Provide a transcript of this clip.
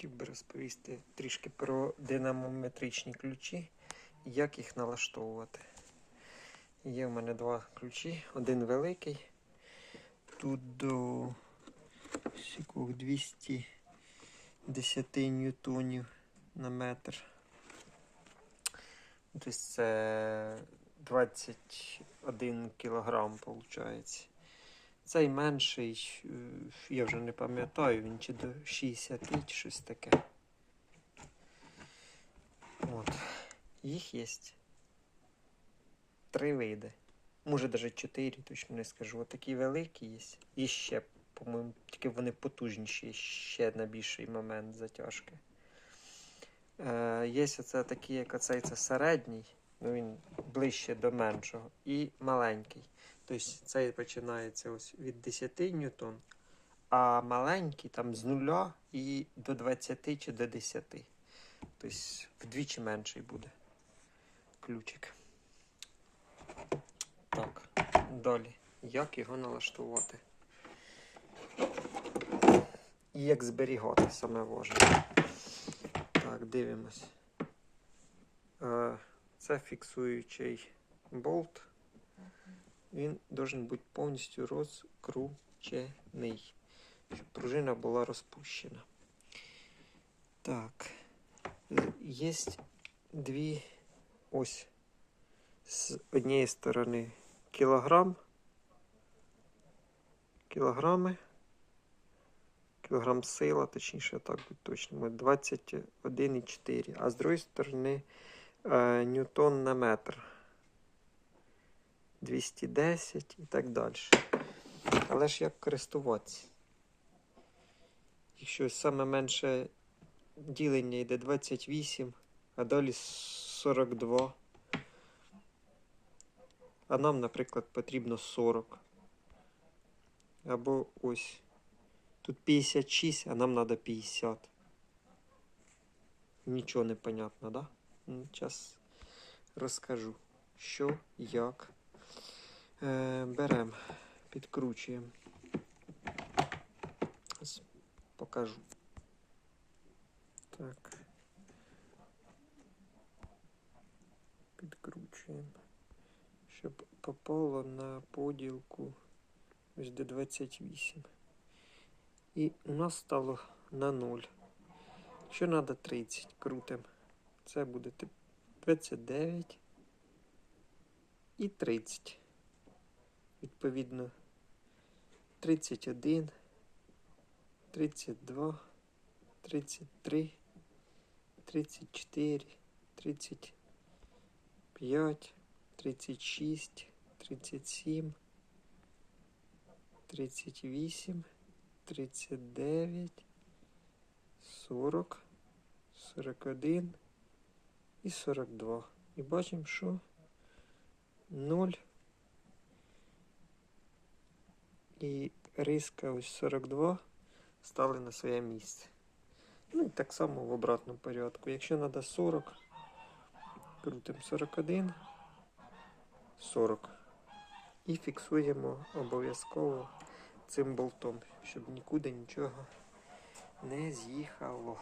хотів би розповісти трішки про динамометричні ключі і як їх налаштовувати. Є в мене два ключі. Один великий. Тут до сікох 210 ньютонів на метр. Тобто це 21 кілограм виходить. Цей менший, е, я вже не пам'ятаю, він чи до 60 чи щось таке. От. Їх є три види. Може навіть чотири, точно не скажу. Отакі великі є. І ще, по-моєму, тільки вони потужніші, ще на більший момент затяжки. Е, є оце такі, як оцей це середній, ну він ближче до меншого, і маленький. Тобто цей починається ось від 10 ньютон, а маленький там з нуля і до 20 чи до 10. Тобто вдвічі менший буде ключик. Так, далі. Як його налаштувати? І як зберігати саме важливе. Так, дивимось. Е, Це фіксуючий болт. Він должен бути повністю розкручений, щоб пружина була розпущена. Так, є дві ось з однієї сторони кілограм, кілограми, кілограм сила, точніше, так будь точним, 21,4, а з другої сторони е, ньютон на метр. 210 і так далі. Але ж як користуватися? Якщо саме менше ділення йде 28, а далі 42. А нам, наприклад, потрібно 40. Або ось. Тут 56, а нам треба 50. Нічого не понятно, да? Зараз розкажу, що, як. Е, Беремо, підкручуємо. Покажу. Так. Підкручуємо. Щоб попало на поділку ось до 28. І у нас стало на 0. Якщо треба 30, крутимо. Це буде 29 і 30 відповідно 31, 32, 33, 34, 35, 36, 37, 38, 39, 40, 41 і 42. І бачимо, що 0 і риска ось 42 стали на своє місце. Ну і так само в обратному порядку. Якщо треба 40, крутимо 41, 40. І фіксуємо обов'язково цим болтом, щоб нікуди нічого не з'їхало.